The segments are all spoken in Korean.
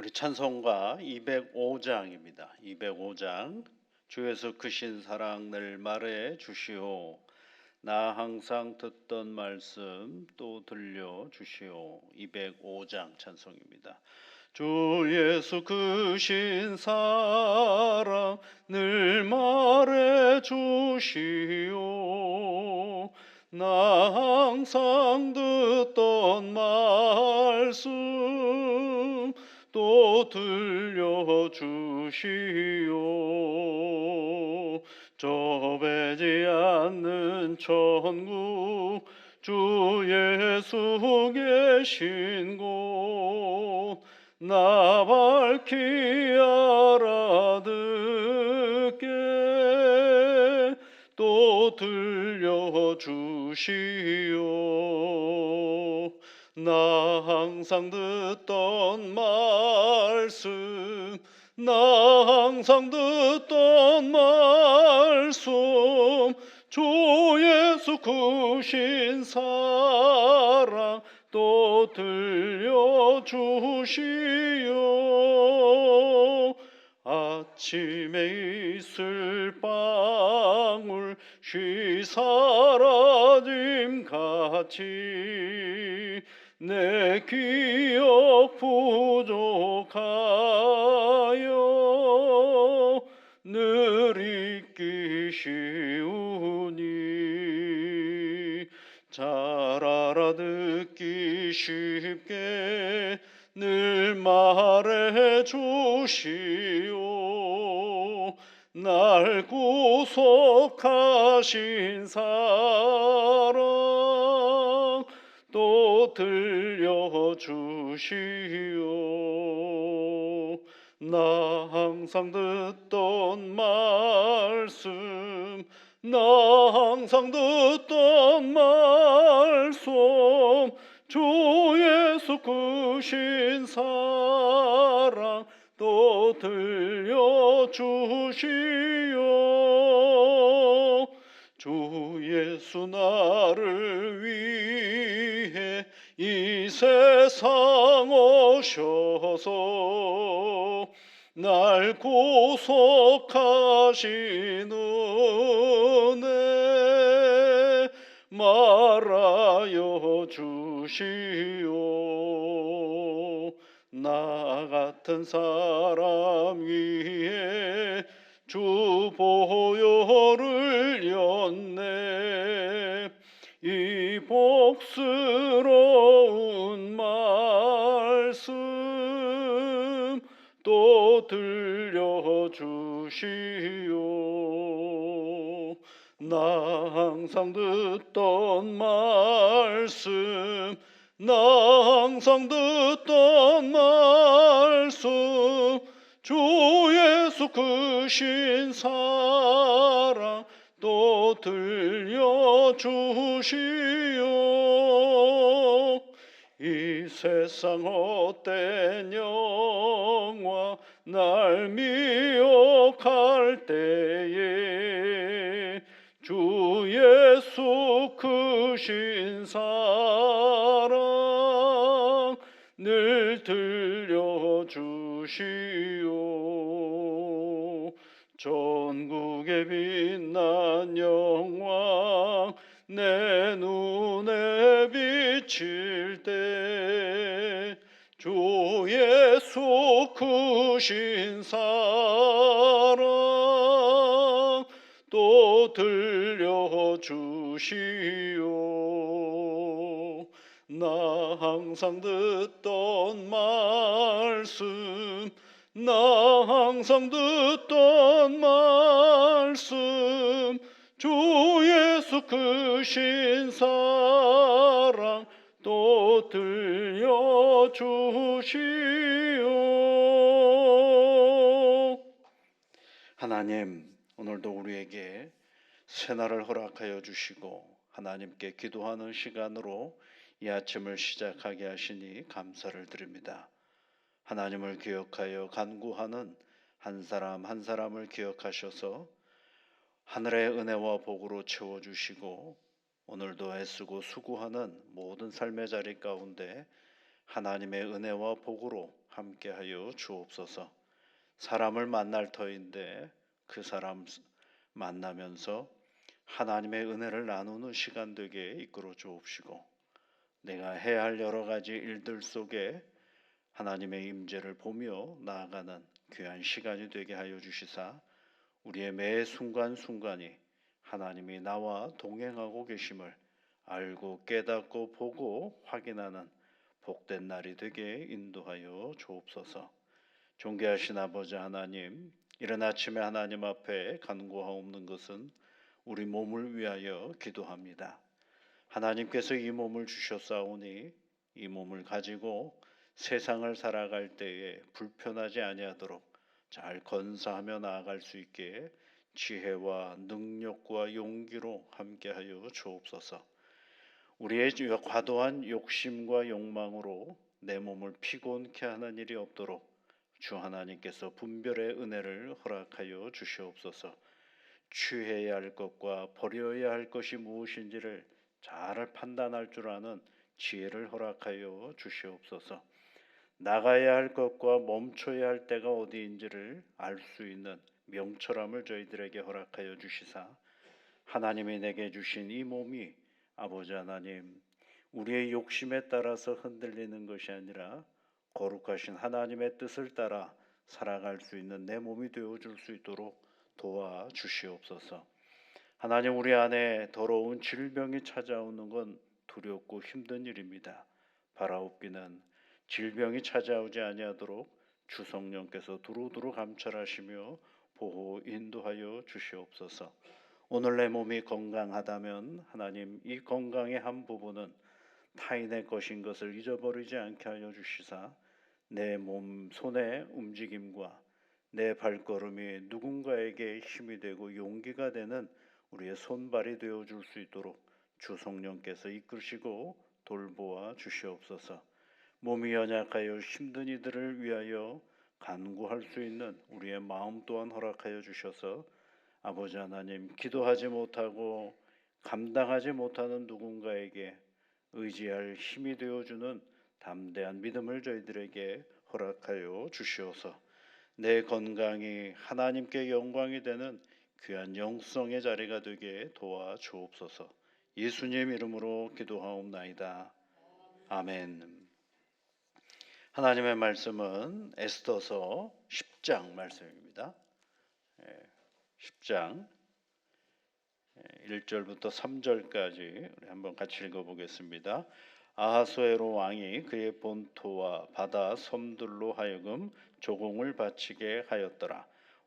우리 찬송가 205장입니다. 205장 주 예수 크신 사랑 늘 말해 주시오. 나 항상 듣던 말씀 또 들려 주시오. 205장 찬송입니다. 주 예수 크신 사랑 늘 말해 주시오. 나 항상 듣던 말씀 또 들려주시오. 좁애지 않는 천국 주 예수 계신 곳 나 밝히 알아듣게 또 들려주시오 나 항상 듣던 말씀 나 항상 듣던 말씀 주 예수 크신 사랑 또 들려주시오. 아침에 있을 방울 쉬 사라짐 같이 내 기억 부족하여 늘 잊기 쉬우니 잘 알아듣기 쉽게 늘 말해 주시오. 날 구속하신 사랑 또 들려주시오. 나 항상 듣던 말씀 나 항상 듣던 말씀 주 예수 크신 사랑 또 들려주시오. 주 예수 나를 위해 이 세상 오셔서 날 구속하신 은혜 말하여 주시오. 나 같은 사람 위에 주 보혈을 였네 이 복스러 항상 듣던 말씀 나 항상 듣던 말씀 주 예수 크신 사랑 또 들려주시오. 이 세상 헛된 영화 날미 크신 사랑 늘 들려주시오. 전국에 빛난 영광 내 눈에 비칠 때 주 예수 크신 사 항상 듣던 말씀 나 항상 듣던 말씀 주 예수 크신 사랑 또 들려주시오. 하나님 오늘도 우리에게 새날을 허락하여 주시고 하나님께 기도하는 시간으로 이 아침을 시작하게 하시니 감사를 드립니다. 하나님을 기억하여 간구하는 한 사람 한 사람을 기억하셔서 하늘의 은혜와 복으로 채워 주시고 오늘도 애쓰고 수고하는 모든 삶의 자리 가운데 하나님의 은혜와 복으로 함께하여 주옵소서. 사람을 만날 터인데 그 사람 만나면서 하나님의 은혜를 나누는 시간 되게 이끌어 주옵시고 내가 해야 할 여러 가지 일들 속에 하나님의 임재를 보며 나아가는 귀한 시간이 되게 하여 주시사 우리의 매 순간순간이 하나님이 나와 동행하고 계심을 알고 깨닫고 보고 확인하는 복된 날이 되게 인도하여 주옵소서. 존귀하신 아버지 하나님, 이른 아침에 하나님 앞에 간구하옵는 것은 우리 몸을 위하여 기도합니다. 하나님께서 이 몸을 주셨사오니 이 몸을 가지고 세상을 살아갈 때에 불편하지 아니하도록 잘 건사하며 나아갈 수 있게 지혜와 능력과 용기로 함께하여 주옵소서. 우리의 과도한 욕심과 욕망으로 내 몸을 피곤케 하는 일이 없도록 주 하나님께서 분별의 은혜를 허락하여 주시옵소서. 취해야 할 것과 버려야 할 것이 무엇인지를 잘 판단할 줄 아는 지혜를 허락하여 주시옵소서. 나가야 할 것과 멈춰야 할 때가 어디인지를 알 수 있는 명철함을 저희들에게 허락하여 주시사 하나님이 내게 주신 이 몸이 아버지 하나님 우리의 욕심에 따라서 흔들리는 것이 아니라 거룩하신 하나님의 뜻을 따라 살아갈 수 있는 내 몸이 되어 줄 수 있도록 도와 주시옵소서. 하나님 우리 안에 더러운 질병이 찾아오는 건 두렵고 힘든 일입니다. 바라옵기는 질병이 찾아오지 아니하도록 주 성령께서 두루두루 감찰하시며 보호 인도하여 주시옵소서. 오늘 내 몸이 건강하다면 하나님 이 건강의 한 부분은 타인의 것인 것을 잊어버리지 않게 하여 주시사 내 몸 손의 움직임과 내 발걸음이 누군가에게 힘이 되고 용기가 되는 우리의 손발이 되어 줄 수 있도록 주 성령께서 이끄시고 돌보아 주시옵소서. 몸이 연약하여 힘든 이들을 위하여 간구할 수 있는 우리의 마음 또한 허락하여 주셔서 아버지 하나님 기도하지 못하고 감당하지 못하는 누군가에게 의지할 힘이 되어 주는 담대한 믿음을 저희들에게 허락하여 주시옵소서. 내 건강이 하나님께 영광이 되는 귀한 영성의 자리가 되게 도와 주옵소서. 예수님 이름으로 기도하옵나이다. 아멘. 하나님의 말씀은 에스더서 10장 말씀입니다. 10장 1절부터 3절까지 우리 한번 같이 읽어보겠습니다. 아하수에로 왕이 그의 본토와 바다 섬들로 하여금 조공을 바치게 하였더라.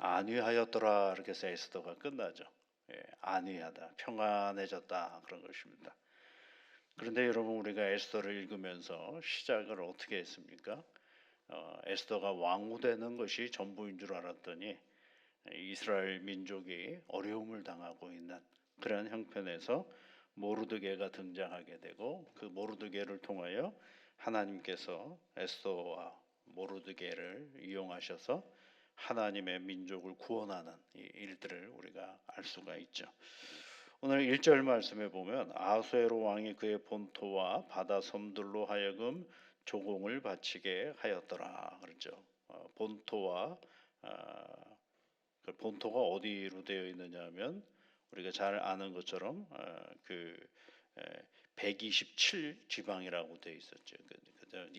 예. 안위하였더라 이렇게 에스더가 끝나죠. 예, 안위하다, 평안해졌다 그런 것입니다. 그런데 여러분 우리가 에스더를 읽으면서 시작을 어떻게 했습니까? 어, 에스더가 왕후 되는 것이 전부인 줄 알았더니 이스라엘 민족이 어려움을 당하고 있는 그런 형편에서 모르드게가 등장하게 되고 그 모르드게를 통하여 하나님께서 에스더와 모르드게를 이용하셔서 하나님의 민족을 구원하는 일들을 우리가 알 수가 있죠. 오늘 1절 말씀에 보면 아수에로 왕이 그의 본토와 바다 섬들로 하여금 조공을 바치게 하였더라 그렇죠. 어, 본토와 어, 그 본토가 어디로 되어 있느냐면 우리가 잘 아는 것처럼 어, 그127 지방이라고 되어 있었죠. 그,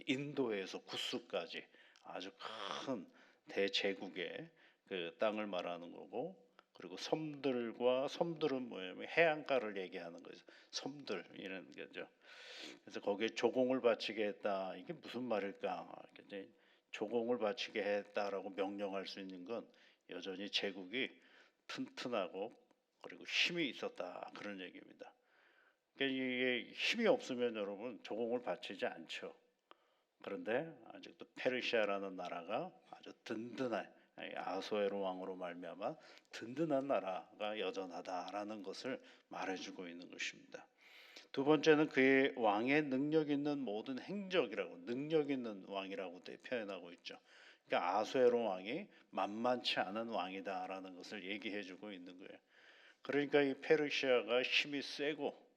인도에서 구스까지 아주 큰 대제국의 그 땅을 말하는 거고 그리고 섬들과 섬들은 뭐냐면 해안가를 얘기하는 거죠. 섬들 이런 거죠. 그래서 거기에 조공을 바치게 했다. 이게 무슨 말일까? 조공을 바치게 했다라고 명령할 수 있는 건 여전히 제국이 튼튼하고 그리고 힘이 있었다 그런 얘기입니다. 그러니까 이게 힘이 없으면 여러분 조공을 바치지 않죠. 그런데 아직도 페르시아라는 나라가 아주 든든한 이 아소에로 왕으로 말미암아 든든한 나라가 여전하다라는 것을 말해주고 있는 것입니다. 두 번째는 그의 왕의 능력 있는 모든 행적이라고 능력 있는 왕이라고 돼 표현하고 있죠. 그러니까 아수에로 왕이 만만치 않은 왕이다라는 것을 얘기해주고 있는 거예요. 그러니까 이 페르시아가 힘이 세고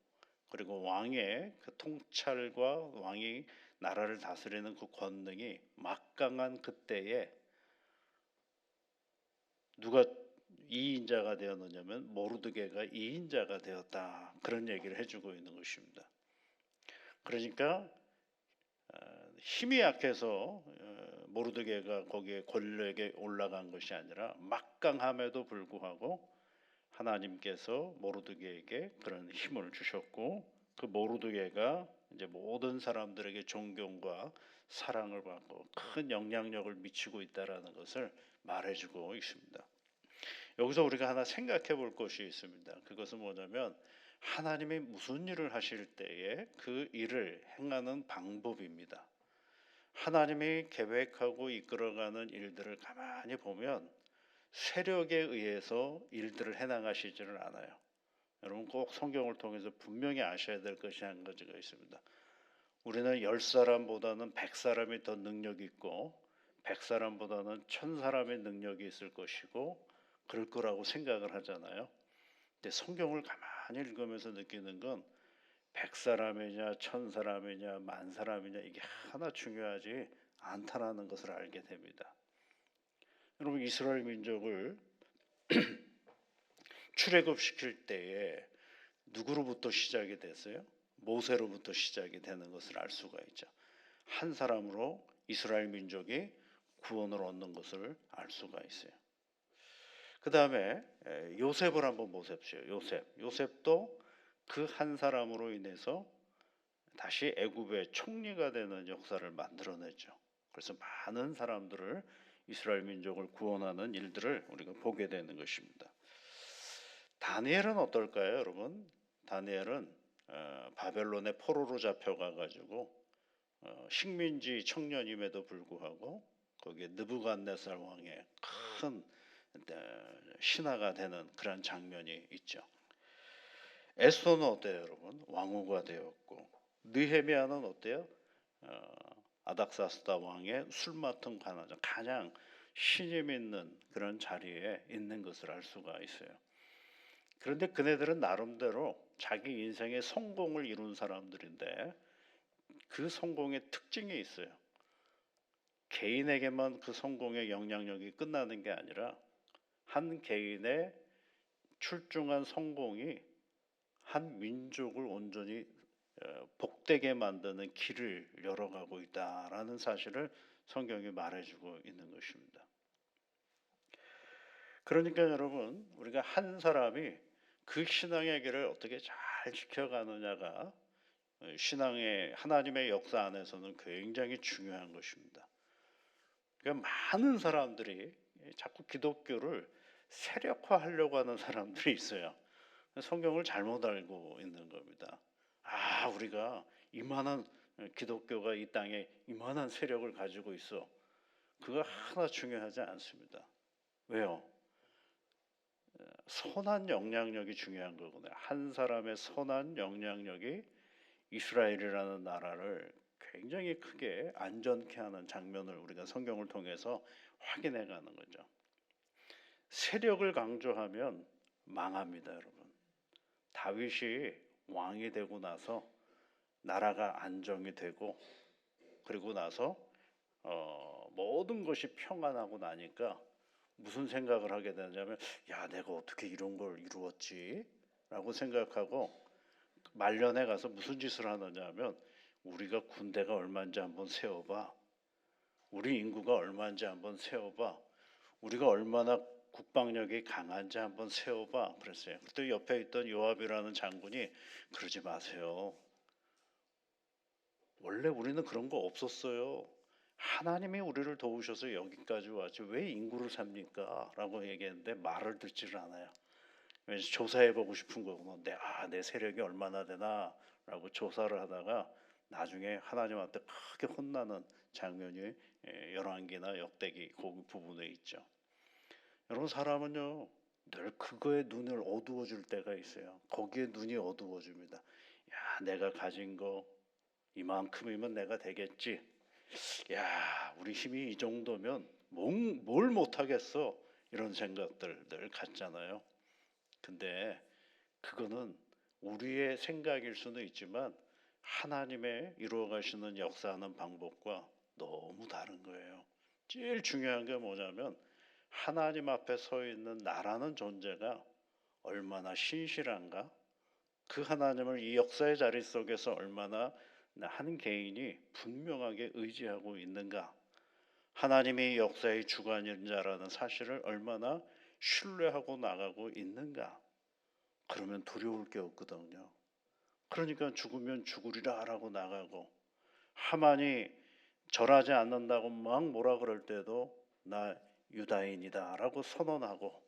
그리고 왕의 그 통찰과 왕이 나라를 다스리는 그 권능이 막강한 그때에 누가 이인자가 되었느냐면 모르드게가 이인자가 되었다 그런 얘기를 해주고 있는 것입니다. 그러니까 어, 힘이 약해서 어, 모르드게가 거기에 권력에 올라간 것이 아니라 막강함에도 불구하고 하나님께서 모르드게에게 그런 힘을 주셨고 그 모르드게가 이제 모든 사람들에게 존경과 사랑을 받고 큰 영향력을 미치고 있다라는 것을 말해주고 있습니다. 여기서 우리가 하나 생각해 볼 것이 있습니다. 그것은 뭐냐면 하나님이 무슨 일을 하실 때에 그 일을 행하는 방법입니다. 하나님이 계획하고 이끌어가는 일들을 가만히 보면 세력에 의해서 일들을 해나가시지는 않아요. 여러분 꼭 성경을 통해서 분명히 아셔야 될 것이 한 가지가 있습니다. 우리는 열 사람보다는 백 사람이 더 능력 있고 백 사람보다는 천 사람의 능력이 있을 것이고 그럴 거라고 생각을 하잖아요. 근데 성경을 가만히 읽으면서 느끼는 건 백 사람이냐 천 사람이냐 만 사람이냐 이게 하나 중요하지 않다라는 것을 알게 됩니다. 여러분 이스라엘 민족을 출애굽시킬 때에 누구로부터 시작이 됐어요? 모세로부터 시작이 되는 것을 알 수가 있죠. 한 사람으로 이스라엘 민족이 구원을 얻는 것을 알 수가 있어요. 그 다음에 요셉을 한번 보십시오. 요셉. 요셉도 그 한 사람으로 인해서 다시 애굽의 총리가 되는 역사를 만들어냈죠. 그래서 많은 사람들을 이스라엘 민족을 구원하는 일들을 우리가 보게 되는 것입니다. 다니엘은 어떨까요, 여러분? 다니엘은 어, 바벨론의 포로로 잡혀가 가지고 어, 식민지 청년임에도 불구하고 거기에 느부갓네살 왕의 큰 어, 신하가 되는 그런 장면이 있죠. 에스더는 어때요, 여러분? 왕후가 되었고 느헤미야는 어때요? 어, 아닥사스다 왕의 술 맡은 관하자 가장 신임 있는 그런 자리에 있는 것을 알 수가 있어요. 그런데 그네들은 나름대로 자기 인생의 성공을 이룬 사람들인데 그 성공의 특징이 있어요. 개인에게만 그 성공의 영향력이 끝나는 게 아니라 한 개인의 출중한 성공이 한 민족을 온전히 어, 복되게 만드는 길을 열어가고 있다라는 사실을 성경이 말해주고 있는 것입니다. 그러니까 여러분 우리가 한 사람이 그 신앙의 길을 어떻게 잘 지켜가느냐가 신앙의 하나님의 역사 안에서는 굉장히 중요한 것입니다. 그러니까 많은 사람들이 자꾸 기독교를 세력화하려고 하는 사람들이 있어요. 성경을 잘못 알고 있는 겁니다. 아, 우리가 이만한 기독교가 이 땅에 이만한 세력을 가지고 있어. 그거 하나 중요하지 않습니다. 왜요? 선한 영향력이 중요한 거거든요. 한 사람의 선한 영향력이 이스라엘이라는 나라를 굉장히 크게 안전케 하는 장면을 우리가 성경을 통해서 확인해 가는 거죠. 세력을 강조하면 망합니다, 여러분. 다윗이 왕이 되고 나서 나라가 안정이 되고 그리고 나서 어, 모든 것이 평안하고 나니까 무슨 생각을 하게 되냐면 야 내가 어떻게 이런 걸 이루었지라고 생각하고 말년에 가서 무슨 짓을 하느냐면 우리가 군대가 얼마인지 한번 세어봐. 우리 인구가 얼마인지 한번 세어봐. 우리가 얼마나 국방력이 강한지 한번 세어봐 그랬어요. 그때 옆에 있던 요압이라는 장군이 그러지 마세요. 원래 우리는 그런 거 없었어요. 하나님이 우리를 도우셔서 여기까지 왔지 왜 인구를 삽니까? 라고 얘기했는데 말을 듣지를 않아요. 조사해 보고 싶은 거구나. 내, 아, 내 세력이 얼마나 되나? 라고 조사를 하다가 나중에 하나님한테 크게 혼나는 장면이 예, 열왕기나 역대기 그 부분에 있죠. 여러분 사람은요 늘 그거에 눈을 어두워 줄 때가 있어요. 거기에 눈이 어두워집니다. 야 내가 가진 거 이만큼이면 내가 되겠지. 야 우리 힘이 이 정도면 뭘, 뭘 못하겠어 이런 생각들 늘 갖잖아요. 근데 그거는 우리의 생각일 수는 있지만 하나님의 이루어 가시는 역사하는 방법과 너무 다른 거예요. 제일 중요한 게 뭐냐면 하나님 앞에 서 있는 나라는 존재가 얼마나 신실한가? 그 하나님을 이 역사의 자리 속에서 얼마나 한 개인이 분명하게 의지하고 있는가? 하나님이 이 역사의 주관인 자라는 사실을 얼마나 신뢰하고 나가고 있는가? 그러면 두려울 게 없거든요. 그러니까 죽으면 죽으리라라고 나가고 하만이 절하지 않는다고 막 뭐라 그럴 때도 나 유다인이다라고 선언하고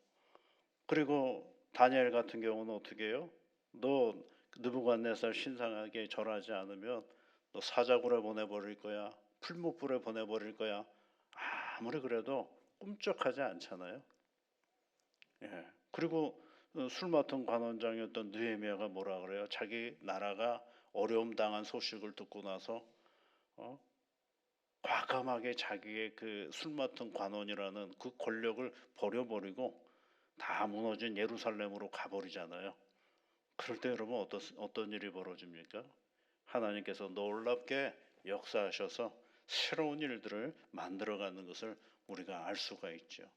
그리고 다니엘 같은 경우는 어떻게 해요? 너 느부갓네살 신상하게 절하지 않으면 너 사자굴에 보내버릴 거야 풀무불에 보내버릴 거야 아무리 그래도 꿈쩍하지 않잖아요. 예. 그리고 어, 술 맡은 관원장이었던 느헤미야가 뭐라 그래요? 자기 나라가 어려움 당한 소식을 듣고 나서 어? 과감하게 자기의 그 술 맡은 관원이라는 그 권력을 버려버리고 다 무너진 예루살렘으로 가버리잖아요. 그럴 때 여러분 어떤 어떤 일이 벌어집니까? 하나님께서 놀랍게 역사하셔서 새로운 일들을 만들어가는 것을 우리가 알 수가 있죠.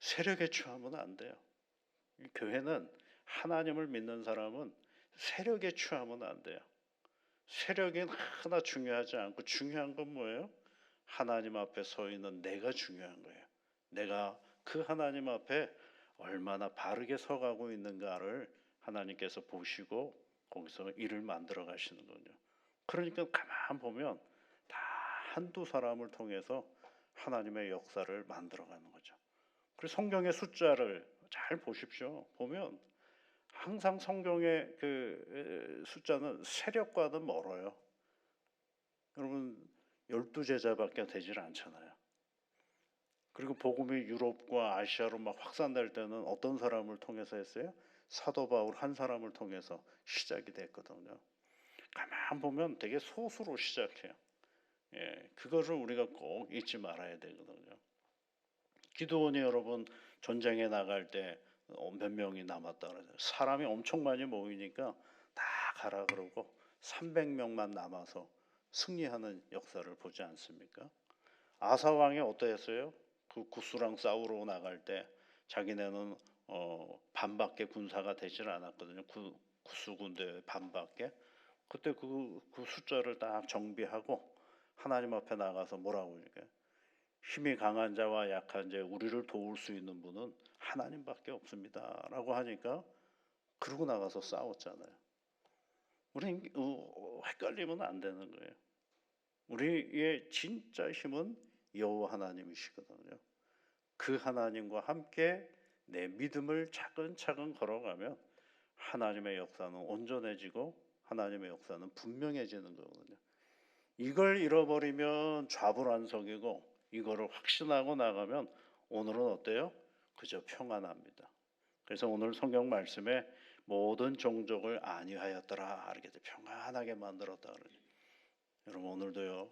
세력에 취하면 안 돼요. 이 교회는 하나님을 믿는 사람은 세력에 취하면 안 돼요. 세력이 하나 중요하지 않고 중요한 건 뭐예요? 하나님 앞에 서 있는 내가 중요한 거예요. 내가 그 하나님 앞에 얼마나 바르게 서가고 있는가를 하나님께서 보시고 거기서 일을 만들어 가시는 거죠. 그러니까 가만 보면 다 한두 사람을 통해서 하나님의 역사를 만들어 가는 거죠. 그리고 성경의 숫자를 잘 보십시오. 보면 항상 성경의 그 에, 숫자는 세력과는 멀어요. 여러분 열두 제자밖에 되질 않잖아요. 그리고 복음이 유럽과 아시아로 막 확산될 때는 어떤 사람을 통해서 했어요? 사도 바울 한 사람을 통해서 시작이 됐거든요. 가만 보면 되게 소수로 시작해요. 예, 그거를 우리가 꼭 잊지 말아야 되거든요. 기도원이 여러분 전쟁에 나갈 때 몇 명이 남았다 그러죠. 사람이 엄청 많이 모이니까 다 가라 그러고 300명만 남아서 승리하는 역사를 보지 않습니까? 아사 왕이 어떠했어요? 그 구스랑 싸우러 나갈 때 자기네는 어, 반밖에 군사가 되질 않았거든요. 구, 구스 군대 반밖에. 그때 그, 그 숫자를 딱 정비하고 하나님 앞에 나가서 뭐라고 그러니까 힘이 강한 자와 약한 자 우리를 도울 수 있는 분은 하나님밖에 없습니다라고 하니까 그러고 나가서 싸웠잖아요. 우리 어, 헷갈리면 안 되는 거예요. 우리의 진짜 힘은 여호와 하나님이시거든요. 그 하나님과 함께 내 믿음을 차근차근 걸어가면 하나님의 역사는 온전해지고 하나님의 역사는 분명해지는 거거든요. 이걸 잃어버리면 좌불안석이고 이거를 확신하고 나가면 오늘은 어때요? 그저 평안합니다. 그래서 오늘 성경 말씀에 모든 종족을 안위하였더라 이렇게 평안하게 만들었다 그러죠. 여러분 오늘도요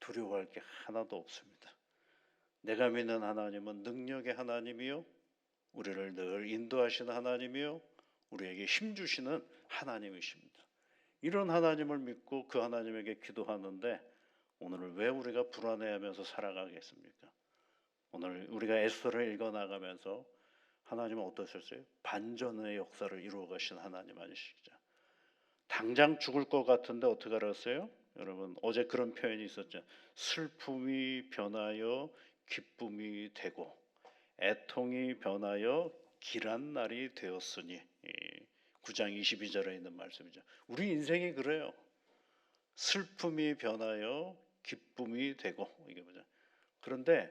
두려워할 게 하나도 없습니다. 내가 믿는 하나님은 능력의 하나님이요 우리를 늘 인도하시는 하나님이요 우리에게 힘 주시는 하나님이십니다. 이런 하나님을 믿고 그 하나님에게 기도하는데 오늘을 왜 우리가 불안해하면서 살아가겠습니까? 오늘 우리가 에스더를 읽어 나가면서 하나님은 어떠셨어요? 반전의 역사를 이루어 가신 하나님 아니시죠? 당장 죽을 것 같은데 어떻게 알았어요? 여러분 어제 그런 표현이 있었죠. 슬픔이 변하여 기쁨이 되고 애통이 변하여 길한 날이 되었으니 9장 22절에 있는 말씀이죠. 우리 인생이 그래요. 슬픔이 변하여 기쁨이 되고 이게 뭐죠? 그런데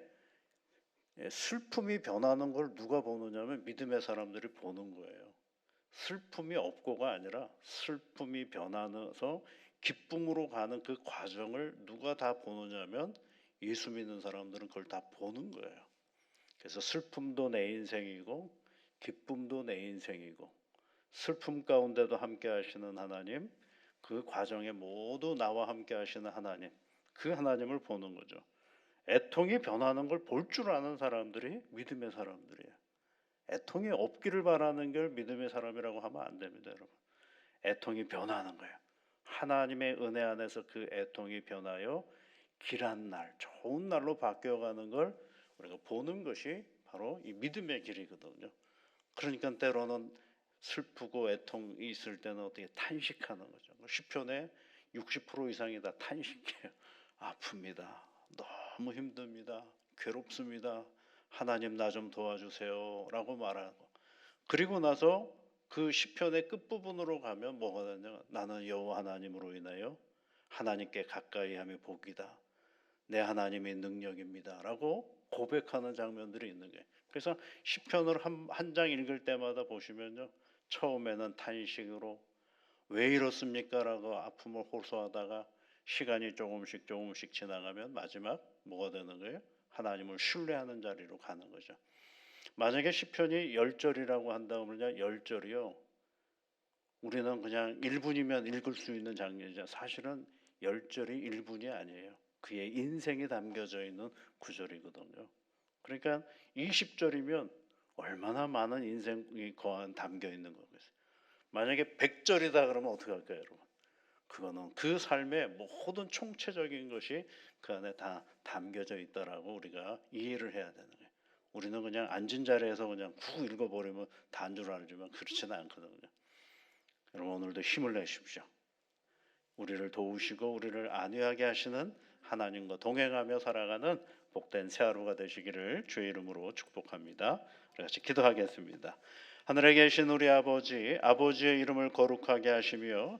예, 슬픔이 변하는 걸 누가 보느냐면 믿음의 사람들이 보는 거예요. 슬픔이 없고가 아니라 슬픔이 변하면서 기쁨으로 가는 그 과정을 누가 다 보느냐면 예수 믿는 사람들은 그걸 다 보는 거예요. 그래서 슬픔도 내 인생이고 기쁨도 내 인생이고 슬픔 가운데도 함께 하시는 하나님 그 과정에 모두 나와 함께 하시는 하나님 그 하나님을 보는 거죠. 애통이 변하는 걸 볼 줄 아는 사람들이 믿음의 사람들이에요. 애통이 없기를 바라는 걸 믿음의 사람이라고 하면 안 됩니다, 여러분. 애통이 변하는 거예요. 하나님의 은혜 안에서 그 애통이 변하여 길한 날, 좋은 날로 바뀌어가는 걸 우리가 보는 것이 바로 이 믿음의 길이거든요. 그러니까 때로는 슬프고 애통이 있을 때는 어떻게 탄식하는 거죠. 시편의 60% 이상이 다 탄식이에요. 아픕니다. 너무 힘듭니다. 괴롭습니다. 하나님 나 좀 도와주세요라고 말하고 그리고 나서 그 시편의 끝부분으로 가면 뭐가 되냐 나는 여호와 하나님으로 인하여 하나님께 가까이 함이 복이다. 내 하나님의 능력입니다라고 고백하는 장면들이 있는 거예요. 그래서 시편을 한 장 읽을 때마다 보시면요. 처음에는 탄식으로 왜 이렇습니까라고 아픔을 호소하다가 시간이 조금씩 조금씩 지나가면 마지막 뭐가 되는 거예요? 하나님을 신뢰하는 자리로 가는 거죠. 만약에 시편이 열절이라고 한다면요. 열절이요. 우리는 그냥 1분이면 읽을 수 있는 장면이죠. 사실은 열절이 1분이 아니에요. 그의 인생이 담겨져 있는 구절이거든요. 그러니까 20절이면 얼마나 많은 인생이 거한 담겨 있는 거겠어요. 만약에 100절이다 그러면 어떻게 할까요, 여러분? 그거는 그 삶의 모든 총체적인 것이 그 안에 다 담겨져 있다라고 우리가 이해를 해야 되는 거예요. 우리는 그냥 앉은 자리에서 그냥 구 읽어버리면 다인 줄 알지만 그렇지는 않거든요. 여러분 오늘도 힘을 내십시오. 우리를 도우시고 우리를 안위하게 하시는 하나님과 동행하며 살아가는 복된 새 하루가 되시기를 주의 이름으로 축복합니다. 우리 같이 기도하겠습니다. 하늘에 계신 우리 아버지, 아버지의 이름을 거룩하게 하시며